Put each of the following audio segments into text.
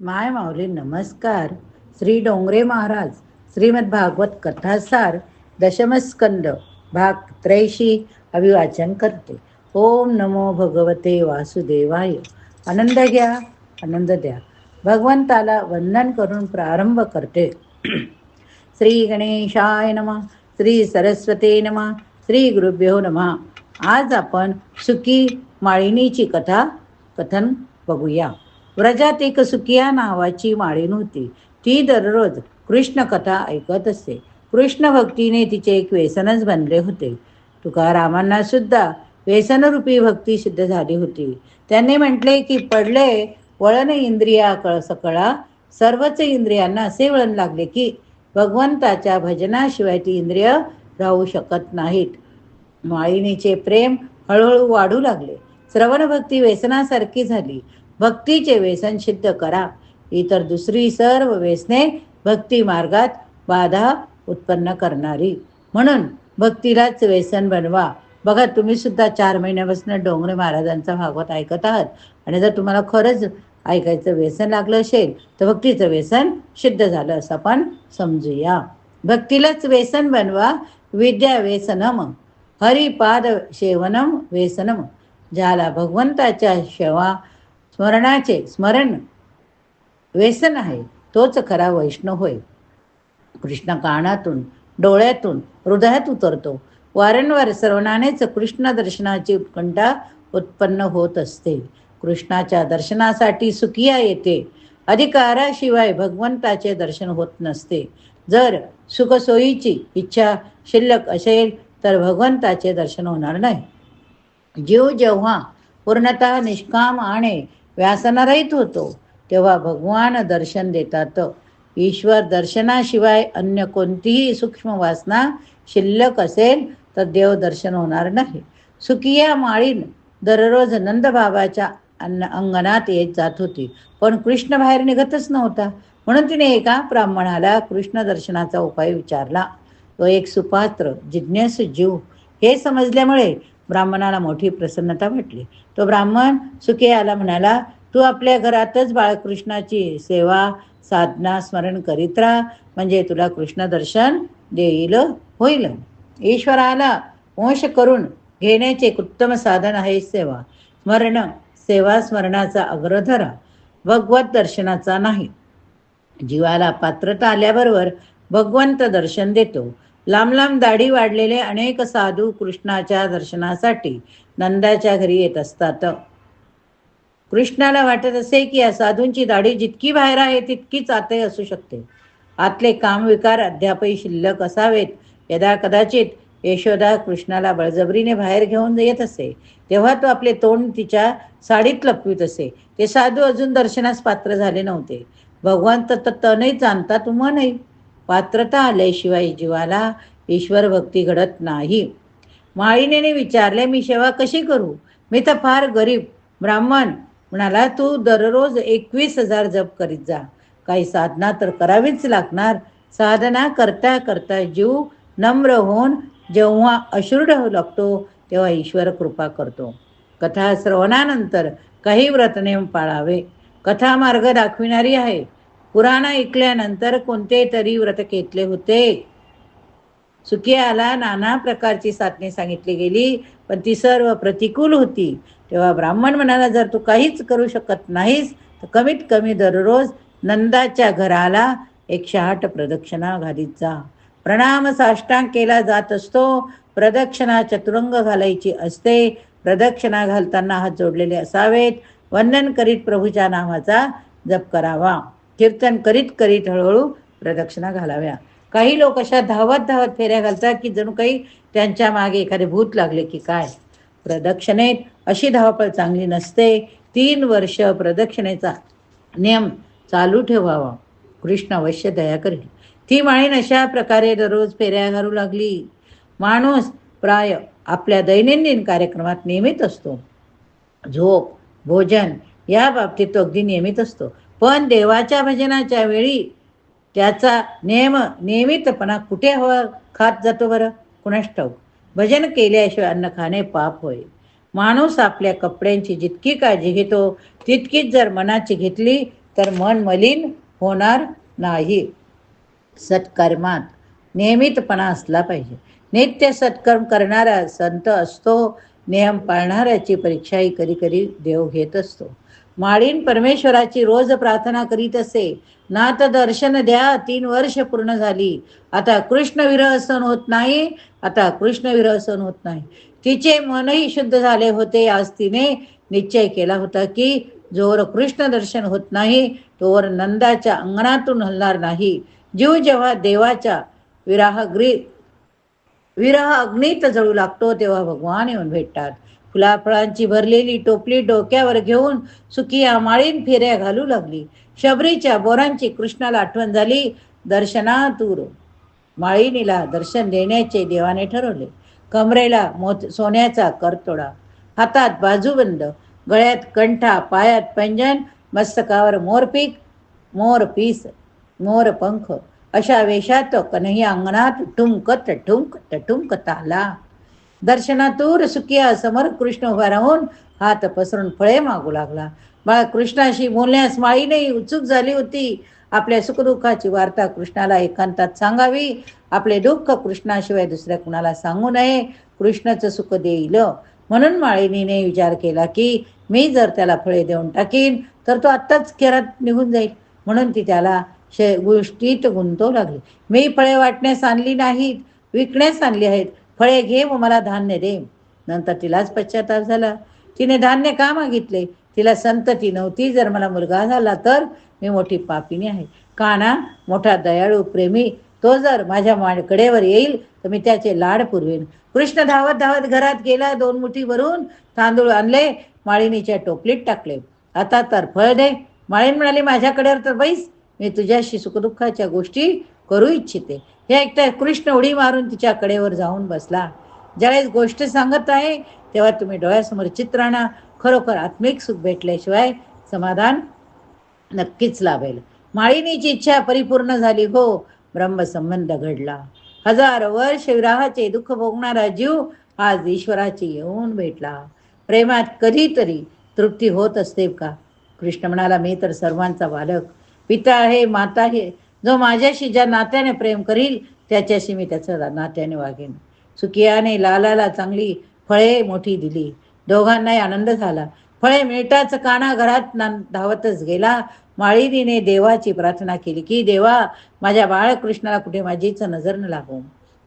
माय माऊली नमस्कार. श्री डोंगरे महाराज श्रीमद भागवत कथासार दशमस्कंद भाग त्र्याऐंशी अभिवाचन करते. ओम नमो भगवते वासुदेवाय. आनंद घ्या आनंद द्या. भगवंताला वंदन करून प्रारंभ करते. श्री गणेशाय नमः श्री सरस्वते नमः श्री गुरुभ्यो नमः. आज आपण सुकी माळिनीची कथा कथन बघूया. व्रजात एक सुकिया नावाची माळीन होती ती दररोज कृष्ण कथा ऐकत असे. कृष्ण भक्तीने तिचे एक व्यसनच बनले होते. तुकारामांना सुद्धा व्यसनरूपी भक्ती सिद्ध झाली होती. त्यांनी म्हटले की पडले वळण इंद्रिया कळ सकळा सर्वच इंद्रियांना असे वळण लागले की भगवंताच्या भजनाशिवाय ती इंद्रिय राहू शकत नाहीत. माळिनीचे प्रेम हळूहळू वाढू लागले. श्रवण भक्ती व्यसनासारखी झाली. भक्तीचे व्यसन सिद्ध करा. इतर दुसरी सर्व व्यसने भक्ती मार्गात बाधा उत्पन्न करणारी. म्हणून भक्तीलाच व्यसन बनवा. बघा तुम्ही सुद्धा चार महिन्यापासून डोंगरे महाराजांचा भागवत ऐकत आहात. आणि जर तुम्हाला खरंच ऐकायचं व्यसन लागलं असेल तर भक्तीचं व्यसन सिद्ध झालं असं आपण समजूया. भक्तीलाच व्यसन बनवा. विद्या व्यसनम हरिपाद सेवनम व्यसनम. ज्याला भगवंताच्या सेवा स्मरणाचे स्मरण. व्यसन आहे तोच खरा वैष्णव होय. कृष्ण कानातून डोळ्यातून हृदयात उतरतो. वारंवार सर्वनानेच कृष्ण दर्शनाची उत्कंठा उत्पन्न होत असते. कृष्णाच्या दर्शनासाठी सुखिया येते. अधिकाराशिवाय भगवंताचे दर्शन होत नसते. जर सुखसोयीची इच्छा शिल्लक असेल तर भगवंताचे दर्शन होणार नाही. जीव जेव्हा पूर्णतः निष्काम आणि व्यासनरहित होतो. तेव्हा भगवान दर्शन देतात. ईश्वर दर्शनाशिवाय अन्य कोणतीही सूक्ष्म वासना शिल्लक असेल तर देव दर्शन होणार नाही. सुकिया माळीन दररोज नंदबाबाच्या अन्न अंगणात येत जात होती. पण कृष्ण बाहेर निघतच नव्हता. म्हणून तिने एका ब्राह्मणाला कृष्ण दर्शनाचा उपाय विचारला. तो एक सुपात्र जिज्ञास जीव. हे समजल्यामुळे ब्राह्मणाला मोठी प्रसन्नता वाटली. तो ब्राह्मण सुकेयाला म्हणाला तू आपल्या घरातच बाळकृष्णाची सेवा साधना स्मरण करीत राहा. म्हणजे तुला कृष्ण दर्शन देईल होईल. ईश्वराला वंश करून घेण्याचे एक उत्तम साधन आहे सेवा. स्मरण सेवा स्मरणाचा अग्रधरा भगवत दर्शनाचा नाही. जीवाला पात्रता आल्याबरोबर भगवंत दर्शन देतो. लांब लांब दाढी वाढलेले अनेक साधू कृष्णाच्या दर्शनासाठी नंदाच्या घरी येत असतात. कृष्णाला वाटत असे की या साधूंची दाढी जितकी बाहेर आहे तितकीच आतही असू शकते. आतले कामविकार अद्यापही शिल्लक असावेत. यदा कदाचित यशोदा कृष्णाला बळजबरीने बाहेर घेऊन येत असे तेव्हा तो आपले तोंड तिच्या साडीत लपवित असे. ते साधू अजून दर्शनास पात्र झाले नव्हते. भगवान तर तनही जाणता तुम्हा नाही पात्रता आल्याशिवाय जीवाला ईश्वर भक्ती घडत नाही. माळिनेने विचारले मी सेवा कशी करू? मी तर फार गरीब ब्राह्मण. म्हणाला तू दररोज एकवीस हजार जप करीत जा. काही साधना तर करावीच लागणार. साधना करता करता जीव नम्र होऊन जेव्हा अश्रुड लागतो तेव्हा ईश्वर कृपा करतो. कथा श्रवणानंतर काही व्रतनेम पाळावे. कथा मार्ग दाखविणारी आहे. पुराण ऐकल्यानंतर कोणते तरी व्रत घेतले होते. सुकियाला नाना प्रकारची साधने सांगितली गेली पण ती सर्व प्रतिकूल होती. तेव्हा ब्राह्मण म्हणाला जर तू काहीच करू शकत नाहीस तर कमीत कमी दररोज नंदाच्या घराला एक शहाट प्रदक्षिणा घालीत जा. प्रणाम साष्टांग केला जात असतो. प्रदक्षिणा चतुरंग घालायची असते. प्रदक्षिणा घालताना हात जोडलेले असावेत. वंदन करीत प्रभूच्या नावाचा जप करावा. कीर्तन करीत करीत हळूहळू प्रदक्षिणा घालाव्या. काही लोक अशा धावत धावत फेऱ्या घालतात की जणू काही त्यांच्या मागे एखादे भूत लागले की काय? प्रदक्षिणेत अशी धावपळ चांगली नसते. तीन वर्ष प्रदक्षिणेचा नियम चालू ठेवावा. कृष्ण अवश्य दया करेल ती माळीन अशा प्रकारे दररोज फेऱ्या घालू लागली. माणूस प्राय आपल्या दैनंदिन कार्यक्रमात नियमित असतो. झोप भोजन या बाबतीत तो अगदी नियमित असतो. पण देवाच्या भजनाच्या वेळी त्याचा नेम नियमितपणा कुठे हवा खात जातो बरं? कुणास ठाऊक. भजन केल्याशिवाय अन्न खाणे पाप होय. माणूस आपल्या कपड्यांची जितकी काळजी घेतो तितकीच जर मनाची घेतली तर मन मलिन होणार नाही. सत्कर्मात नियमितपणा असला पाहिजे. नित्य सत्कर्म करणारा संत असतो नियम पाळणाऱ्याची परीक्षाही कधी कधी देव घेत असतो. माळीन परमेश्वराची रोज प्रार्थना करीत असे. नाथ दर्शन द्या तीन वर्ष पूर्ण झाली. आता कृष्ण विरह सण होत नाही आता कृष्ण विरह सण होत नाही. तिचे मनही शुद्ध झाले होते आज तिने निश्चय केला होता की जोवर कृष्ण दर्शन होत नाही तोवर नंदाच्या अंगणातून हलणार नाही. जीव जेव्हा देवाच्या विराहग्री विरह अग्नीत जळू लागतो तेव्हा भगवान येऊन भेटतात. फुलाफळांची भरलेली टोपली डोक्यावर घेऊन सुकिया माळीन फेऱ्या घालू लागली. शबरीच्या बोरांची कृष्णाला आठवण झाली दर्शनातूर. माळिनीला दर्शन देण्याचे देवाने ठरवले. कमरेला मोत सोन्याचा करतोडा. हातात बाजूबंद गळ्यात कंठा पायात पंजन मस्तकावर मोरपीक मोर पीस मोर पंख. अशा वेशात कन्हैया अंगणात ठुमकत ठुमकत ठुमकत आला दर्शनातूर सुकिया समर कृष्ण उभा राहून हात पसरून फळे मागू लागला. बाळा कृष्णाशी बोलण्यास माळीनेही उत्सुक झाली होती. आपल्या सुखदुःखाची वार्ता कृष्णाला एकांतात सांगावी. आपले दुःख कृष्णाशिवाय दुसऱ्या कुणाला सांगू नये. कृष्णाचं सुख देईल. म्हणून माळिनीने विचार केला की मी जर त्याला फळे देऊन टाकीन तर तो आत्ताच खेरात निघून जाईल. म्हणून ती त्याला शे गोष्टीत गुंतवू लागली. मी फळे वाटण्यास आणली नाहीत विकण्यास आणली आहेत. फळे घे व मला धान्य दे. नंतर तिलाच पश्चाताप झाला. तिने धान्य का मागितले? तिला संतती नव्हती. जर मला मुलगा झाला तर मी मोठी पापिनी आहे. काना मोठा दयाळू प्रेमी तो जर माझ्या माडकडेवर येईल तर मी त्याचे लाड पुरवेन. कृष्ण धावत धावत घरात गेला. दोन मुठी भरून तांदूळ आणले. माळिनीच्या टोपलीत टाकले. आता तर फळ दे. माळीन म्हणाली माझ्याकडेवर तर बैस. मी तुझ्याशी सुखदुःखाच्या गोष्टी करू इच्छिते. हे ऐकता कृष्ण उडी मारून तिच्या कडेवर जाऊन बसला. ज्यावेळेस गोष्ट सांगत आहे तेव्हा तुम्ही डोळ्यासमोर चित्र आणा. खरोखर आत्मिक सुख भेटल्याशिवाय समाधान नक्कीच लाभेल. माळिनीची इच्छा परिपूर्ण झाली हो. ब्रह्मसंबंध घडला. हजार वर्ष विराहाचे दुःख भोगणारा जीव आज ईश्वराची येऊन भेटला. प्रेमात कधीतरी तृप्ती होत असते का? कृष्ण म्हणाला मी तर सर्वांचा बालक. पिता आहे माता आहे. जो माझ्याशी ज्या नात्याने प्रेम करील त्याच्याशी मी त्याचं नात्याने वागेन. सुकियाने लालाला चांगली फळे मोठी दिली. दोघांनाही आनंद झाला. फळे मिळताच काना घरात ना धावतच गेला. माळीदीने देवाची प्रार्थना केली की देवा माझ्या बाळकृष्णाला कुठे माझीच नजर न लागू.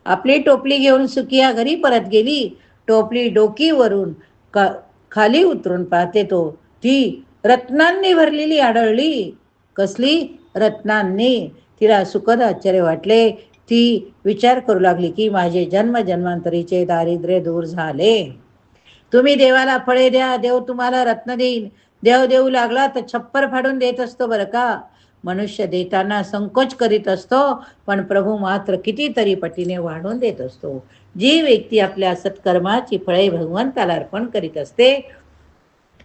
आपली टोपली घेऊन सुकिया घरी परत गेली. टोपली डोकीवरून का खाली उतरून पाहते तो. ती रत्नांनी भरलेली आढळली. कसली? रत्नांनी. तिला सुखद आश्चर्य वाटले. ती विचार करू लागली की माझे जन्म जन्मांतरीचे दारिद्र्य दूर झाले. तुम्ही देवाला फळे द्या देव तुम्हाला रत्न देईन. देव देऊ लागला तर छप्पर फाडून देत असतो बरं का? मनुष्य देताना संकोच करीत असतो पण प्रभू मात्र कितीतरी पटीने वाढून देत असतो. जी व्यक्ती आपल्या सत्कर्माची फळे भगवंताला अर्पण करीत असते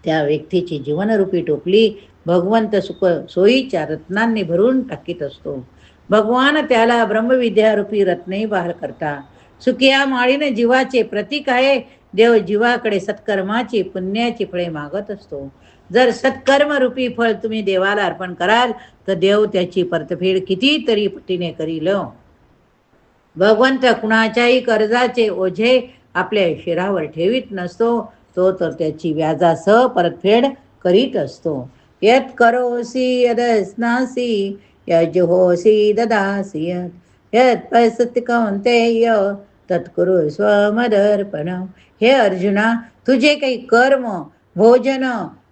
त्या व्यक्तीची जीवनरूपी टोपली भगवंत सुख सोयीच्या रत्नांनी भरून टाकीत असतो. भगवान त्याला ब्रह्मविद्यारूपी रत्नही बाहेर करता. सुकिया माळीने जीवाचे प्रतीक आहे. देव जीवाकडे सत्कर्माची पुण्याची फळे मागत असतो. जर सत्कर्मरूपी फळ तुम्ही देवाला अर्पण कराल तर देव त्याची परतफेड कितीतरी पटीने करील. भगवंत कुणाच्याही कर्जाचे ओझे आपल्या शिरावर ठेवीत नसतो. तो तर त्याची व्याजासह परतफेड करीत असतो. यत यदस्नासि यदस्नासी ददासि यत् यत यत पैसत कौंतेय तत्कुरु स्वमदर्पण। हे अर्जुना तुझे काही कर्म भोजन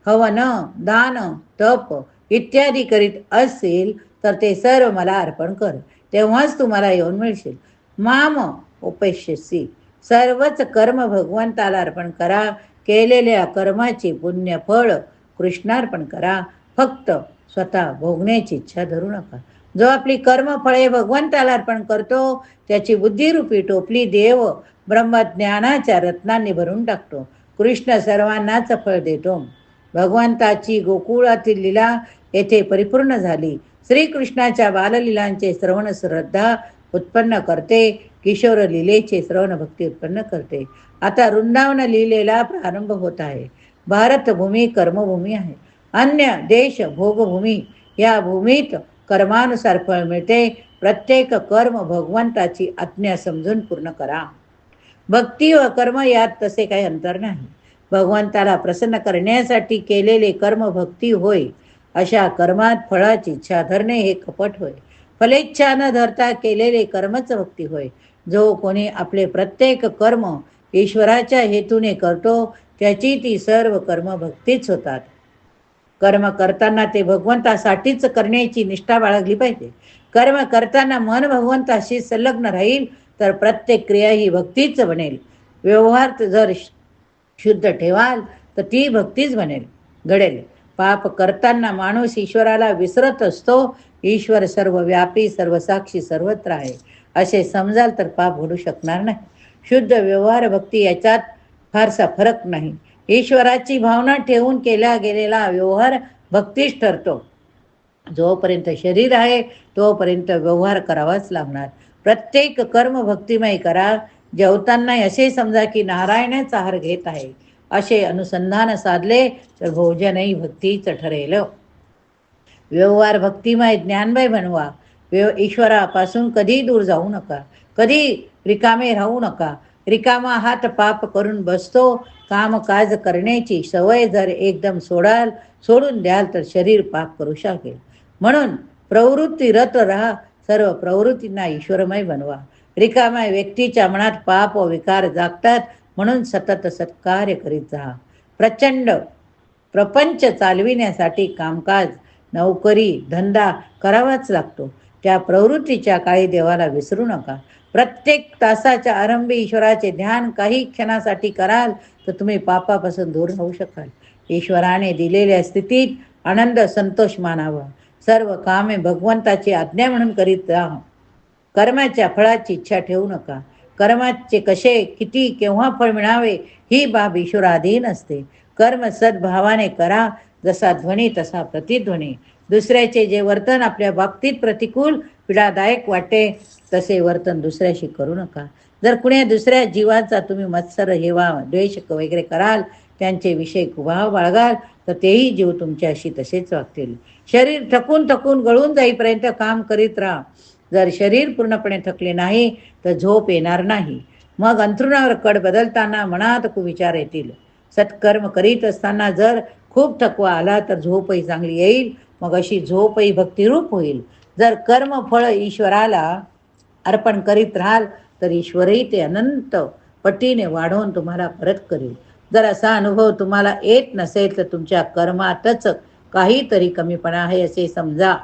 हवन दान तप इत्यादी करीत असेल तर ते सर्व मला अर्पण कर. तेव्हाच तू मला येऊन मिळशील. माम उपेक्षसी सर्वच कर्म भगवंताला अर्पण करा. केलेल्या कर्माची पुण्यफळ कृष्णार्पण करा. फक्त स्वतः भोगण्याची इच्छा धरू नका. जो आपली कर्मफळे भगवंताला अर्पण करतो त्याची बुद्धिरूपी टोपली देव ब्रह्मज्ञानाच्या रत्नांनी भरून टाकतो. कृष्ण सर्वांनाच फळ देतो. भगवंताची गोकुळातील लीला येथे परिपूर्ण झाली. श्रीकृष्णाच्या बाललीलांचे श्रवण श्रद्धा उत्पन्न करते. किशोर लीलेचे श्रवण भक्ती उत्पन्न करते. आता वृंदावन लीलेला प्रारंभ होत आहे. भारतभूमी कर्मभूमी आहे. अन्य देश भोगभूमी या भूमीत कर्मानुसार फळ मिळते. प्रत्येक कर्म भगवंताची आज्ञा समजून पूर्ण करा. भक्ती व कर्म यात तसे काही अंतर नाही. भगवंताला प्रसन्न करण्यासाठी केलेले कर्म भक्ती होय अशा कर्मात फळाची इच्छा धरणे हे कपट होय. फलेच्छा न धरता केलेले कर्मच भक्ती होय. जो कोणी आपले प्रत्येक कर्म ईश्वराच्या हेतूने करतो त्याची ती सर्व कर्म भक्तीच होतात. कर्म करताना ते भगवंतासाठीच करण्याची निष्ठा बाळगली पाहिजे. कर्म करताना मन भगवंताशी संलग्न राहील तर प्रत्येक क्रिया ही भक्तीच बनेल. व्यवहार जर शुद्ध ठेवाल तर ती भक्तीच बनेल. घडेल. पाप करताना माणूस ईश्वराला विसरत असतो ईश्वर सर्व व्यापी सर्व साक्षी सर्वत्र आहे. असे समजाल तर पाप घडू शकणार नाही. शुद्ध व्यवहार भक्ती याच्यात फारसा फरक नाही. ईश्वराची भावना ठेवून केला गेलेला व्यवहार भक्तीच ठरतो. जोपर्यंत शरीर आहे तोपर्यंत व्यवहार करावाच लागणार. प्रत्येक कर्म भक्तिमय करा. जेवताना असे समजा की नारायणाचा आहार घेत आहे. असे अनुसंधान साधले तर भोजनही भक्तीच ठरेल. व्यवहार भक्तिमय ज्ञानमय बनवा. व्यव ईश्वरापासून कधी दूर जाऊ नका. कधी रिकामे राहू नका. रिकामा हात पाप करून बसतो. कामकाज करण्याची सवय जर एकदम सोडाल सोडून द्याल तर शरीर पाप करू शकेल. म्हणून प्रवृत्तीरत राहा सर्व प्रवृत्तींना ईश्वरमय बनवा. रिकाम्या व्यक्तीच्या मनात पाप व विकार जागतात म्हणून सतत सत्कार्य करीत जा प्रचंड प्रपंच चालविण्यासाठी कामकाज नोकरी धंदा करावाच लागतो. त्या प्रवृत्तीच्या काळी देवाला विसरू नका. प्रत्येक तासाच्या आरंभी ईश्वराचे ध्यान काही क्षणासाठी कराल तर तुम्ही पापापासून दूर राहू शकाल. ईश्वराने दिलेल्या स्थितीत आनंद संतोष मानावा. सर्व कामे भगवंताची आज्ञा म्हणून करीत राहा. कर्माच्या फळाची इच्छा ठेवू नका. कर्माचे कसे किती केव्हा फळ मिळावे ही बाब ईश्वराधीन असते. कर्म सद्भावाने करा जसा ध्वनी तसा प्रतिध्वनी. दुसऱ्याचे जे वर्तन आपल्या बाबतीत प्रतिकूल पीडादायक वाटे तसे वर्तन दुसऱ्याशी करू नका. जर कुण्या दुसऱ्या जीवाचा तुम्ही मत्सर हेवा द्वेष वगैरे कराल त्यांचे विषय कुभाव बाळगाल तर तेही जीव तुमच्याशी तसेच वागतील. शरीर थकून थकून गळून जाईपर्यंत काम करीत राहा. जर शरीर पूर्णपणे थकले नाही तर झोप येणार नाही. मग अंथरुणावर कड बदलताना मनात कुविचार येतील. सत्कर्म करीत असताना जर खूप थकवा आला तर झोपही चांगली येईल. मग अशी झोपही भक्तिरूप होईल. जर कर्म फळ ईश्वराला अर्पण करीत राहाल तर ईश्वरही ते अनंत पटीने वाढवून तुम्हाला परत करेल. जर असा अनुभव तुम्हाला येत नसेल तर तुमच्या कर्मातच काहीतरी कमीपणा आहे असे समजा.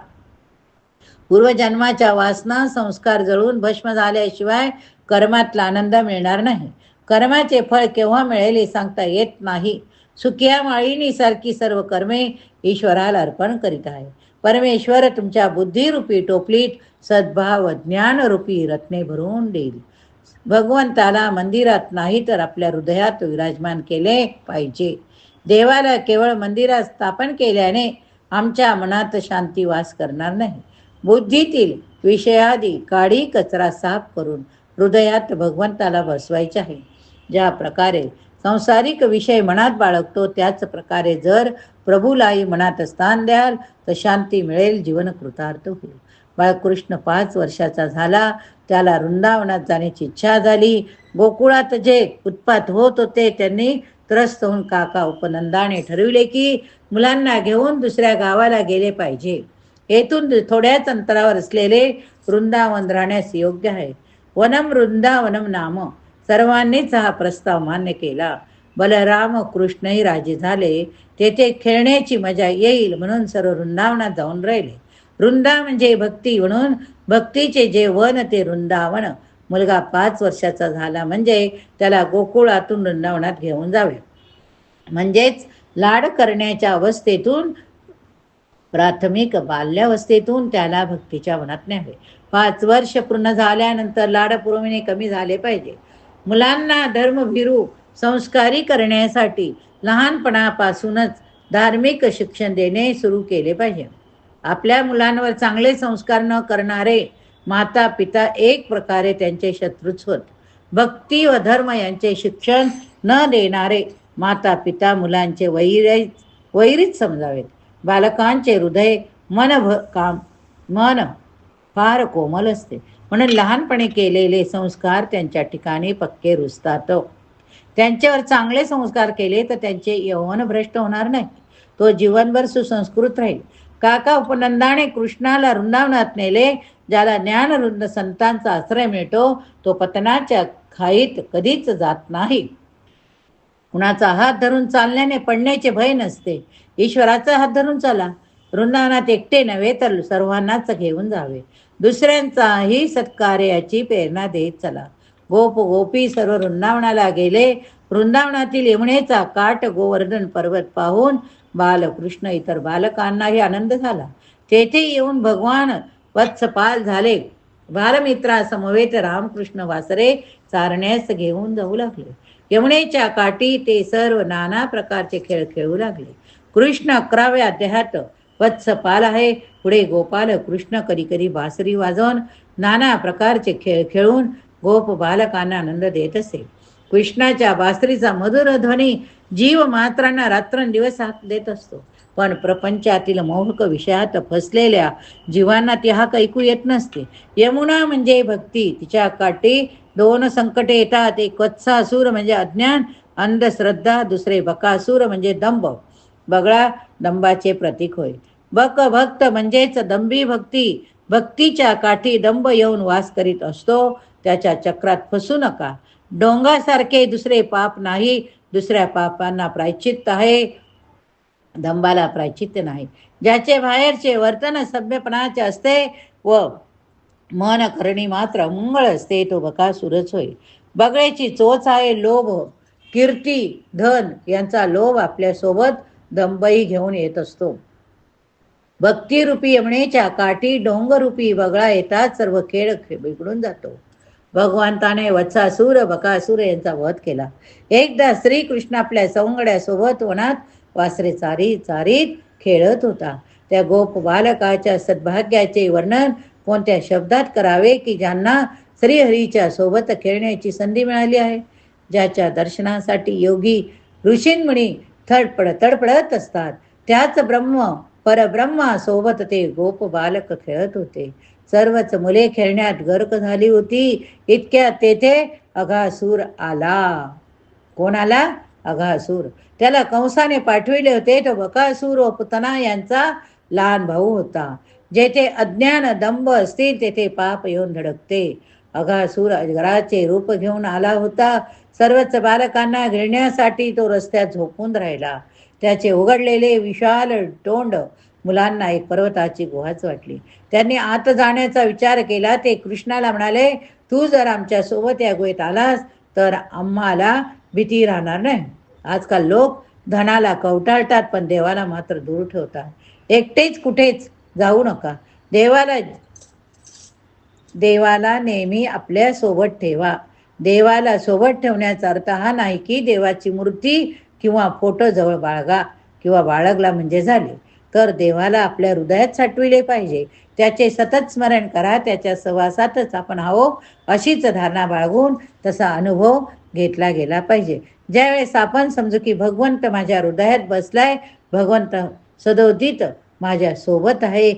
पूर्वजन्माच्या वासना संस्कार जळून भस्म झाल्याशिवाय कर्मातला आनंद मिळणार नाही. कर्माचे फळ केव्हा मिळेल हे सांगता येत नाही. सुखिया माळीनी सारखी सर्व कर्मे ईश्वराला अर्पण करीत आहे. परमेश्वर तुमच्या बुद्धिरूपी टोपलीत सद्भाव ज्ञानरूपी रत्ने भरून देईल. भगवंताला मंदिरात नाही तर आपल्या हृदयात विराजमान केले पाहिजे. देवाला केवळ मंदिरात स्थापन केल्याने आमच्या मनात शांती वास करणार नाही. बुद्धीतील विषयादी काडी कचरा साफ करून हृदयात भगवंताला बसवायचे आहे. ज्या प्रकारे संसारिक विषय मनात बाळगतो त्याच प्रकारे जर प्रभूलाही मनात स्थान द्याल तर शांती मिळेल जीवन कृतार्थ होईल. बाळकृष्ण पाच वर्षाचा झाला त्याला वृंदावनात जाण्याची इच्छा झाली. गोकुळात जे उत्पात होत होते त्यांनी त्रस्त होऊन काका उपनंदाने ठरविले की मुलांना घेऊन दुसऱ्या गावाला गेले पाहिजे. येथून थोड्याच अंतरावर असलेले वृंदावन राहण्यास योग्य आहे. वनम वृंदावनम नाम. सर्वांनीच हा प्रस्ताव मान्य केला. बलराम कृष्णही राजे झाले. तेथे खेळण्याची मजा येईल म्हणून सर्व वृंदावनात जाऊन राहिले. वृंदा म्हणजे भक्ती म्हणून भक्तीचे जे वन ते वृंदावन. मुलगा पाच वर्षाचा झाला म्हणजे त्याला गोकुळातून वृंदावनात घेऊन जावे. म्हणजेच लाड करण्याच्या अवस्थेतून प्राथमिक बाल्यावस्थेतून त्याला भक्तीच्या वनात न्यावे. पाच वर्ष पूर्ण झाल्यानंतर लाड कमी झाले पाहिजे. मुलांना धर्मभिरू संस्कारी करण्यासाठी लहानपणापासूनच धार्मिक शिक्षण देणे सुरू केले पाहिजे. आपल्या मुलांवर चांगले संस्कार न करणारे माता पिता एक प्रकारे त्यांचे शत्रूच होत. भक्ती व धर्म यांचे शिक्षण न देणारे माता पिता मुलांचे वैरी वैरीच समजावेत. बालकांचे हृदय मन भ काम मन फार कोमल असते. म्हणून लहानपणी केलेले संस्कार त्यांच्या ठिकाणी पक्के रुजतात त्यांच्यावर चांगले संस्कार केले तर त्यांचे यवन भ्रष्ट होणार नाही. तो जीवनभर सुसंस्कृत राहील. काका उपनंदाने कृष्णाला वृंदावनात नेले ज्याला ज्ञानवृंद संतांचा आश्रय मिळतो तो पतनाच्या खाईत कधीच जात नाही. कुणाचा हात धरून चालण्याने पडण्याचे भय नसते. ईश्वराचा हात धरून चला. वृंदावनात एकटे नव्हे तर सर्वांनाच घेऊन जावे. दुसऱ्यांचाही सत्कार्याची प्रेरणा देत चला. गोप गोपी सर्व वृंदावनाला गेले. वृंदावनातील यमुनेचा काट गोवर्धन पर्वत पाहून बालकृष्ण इतर बालकांनाही आनंद झाला. तेथे येऊन भगवान वत्सपाल झाले. बालमित्रासमवेत रामकृष्ण वासरे चारण्यास घेऊन जाऊ लागले. यमुनेच्या काठी ते सर्व नाना प्रकारचे खेळ खेळू लागले. कृष्ण अकराव्या अध्यात वत्सपाल आहे. पुढे गोपाल कृष्ण कधी कधी बासरी वाजवून नाना प्रकारचे खेळ खेळून गोप बालकांना आनंद देत असे. कृष्णाच्या बासरीचा मधुर ध्वनी जीव मात्रांना रात्रंदिवस हात देत असतो. पण प्रपंचातील मोहक विषयात फसलेल्या जीवांना ती हाक ऐकू येत नसते. यमुना म्हणजे भक्ती. तिच्या काठी दोन संकटे येतात. एक वत्सासूर म्हणजे अज्ञान अंधश्रद्धा दुसरे बकासूर म्हणजे दंभ. बगळा दंबाचे प्रतीक होय. बक भक्त म्हणजेच दंभी भक्ती. भक्तीच्या काठी दंब येऊन वास करीत असतो. त्याच्या चक्रात फसू नका. डोंगासारखे दुसरे पाप नाही. दुसऱ्या पापांना प्रायचित्त आहे. दंबाला प्रायचित्त नाही. ज्याचे बाहेरचे वर्तन सभ्यपणाचे असते व मन करणी मात्र मंगळ असते तो बकासुरच होय. बगळेची चोच आहे लोभ. कीर्ती धन यांचा लोभ आपल्यासोबत दंबई घेऊन येत असतो. भक्तिरूपी यमनेच्या काठी डोंगरूपी बगळा येतात सर्व खेळ बिघडून जातो. भगवंताने वत्सासूर बकासूर यांचा वध केला. एकदा श्रीकृष्ण आपल्या सवंगड्यासोबत वनात वासरे चारीत चारीत खेळत होता. त्या गोप बालकाच्या सद्भाग्याचे वर्णन कोणत्या शब्दात करावे की ज्यांना श्रीहरीच्या सोबत खेळण्याची संधी मिळाली आहे? ज्याच्या दर्शनासाठी योगी ऋषींमुनी थडपड तडपडत असतात. त्याच ब्रह्म परब्रह्मासोबत ते गोप बालक खेळत होते. सर्वच मुले खेळण्यात गर्क झाली होती. इतक्यात तेथे अघासूर आला. कोण आला अघासूर. त्याला कंसाने पाठविले होते. तो बकासूर व पुतना यांचा लहान भाऊ होता. जेथे अज्ञान दंभ असतील तेथे पाप येऊन धडकते. अघासूर अजगराचे रूप घेऊन आला होता. सर्वच बालकांना घेण्यासाठी तो रस्त्यात झोपून राहिला. त्याचे उघडलेले विशाल तोंड मुलांना एक पर्वताची गुहाच वाटली. त्यांनी आत जाण्याचा विचार केला. ते कृष्णाला म्हणाले तू जर आमच्यासोबत या गुहेत आलास तर आम्हाला भीती राहणार नाही. आजकाल लोक धनाला कवटाळतात पण देवाला मात्र दूर ठेवतात. एकटेच कुठेच जाऊ नका. देवाला देवाला नेहमी आपल्यासोबत ठेवा. देवाला सोबत ठेवण्याचा अर्थ हा नाही की देवाची मूर्ती किंवा फोटो जवळ बाळगा किंवा बाळगला म्हणजे झाले. तर देवाला आपल्या हृदयात साठविले पाहिजे. त्याचे सतत स्मरण करा त्याच्या सहवासातच आपण हवो अशीच धारणा बाळगून तसा अनुभव घेतला गेला पाहिजे. ज्यावेळेस आपण समजू की भगवंत माझ्या हृदयात बसलाय भगवंत सदोदित माझ्या सोबत आहे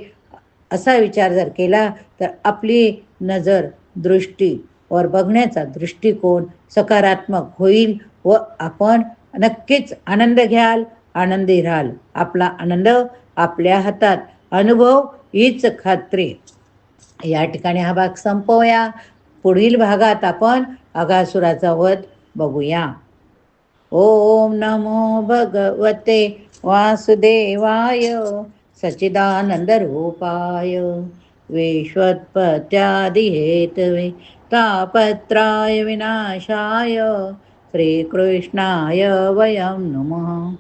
असा विचार जर केला तर आपली नजर दृष्टी वर बघण्याचा दृष्टिकोन सकारात्मक होईल व आपण नक्कीच आनंद घ्याल. आनंदी राहाल. आपला आनंद आपल्या हातात. अनुभव हीच खात्री. या ठिकाणी हा भाग संपवूया. पुढील भागात आपण अगासुराचा वध बघूया. ओम नमो भगवते वासुदेवाय. सच्चिदानंद रूपाय. विश्वत्पत्यादिहेतवे तापत्राय विनाशाय. श्रीकृष्णाय वयं नमः.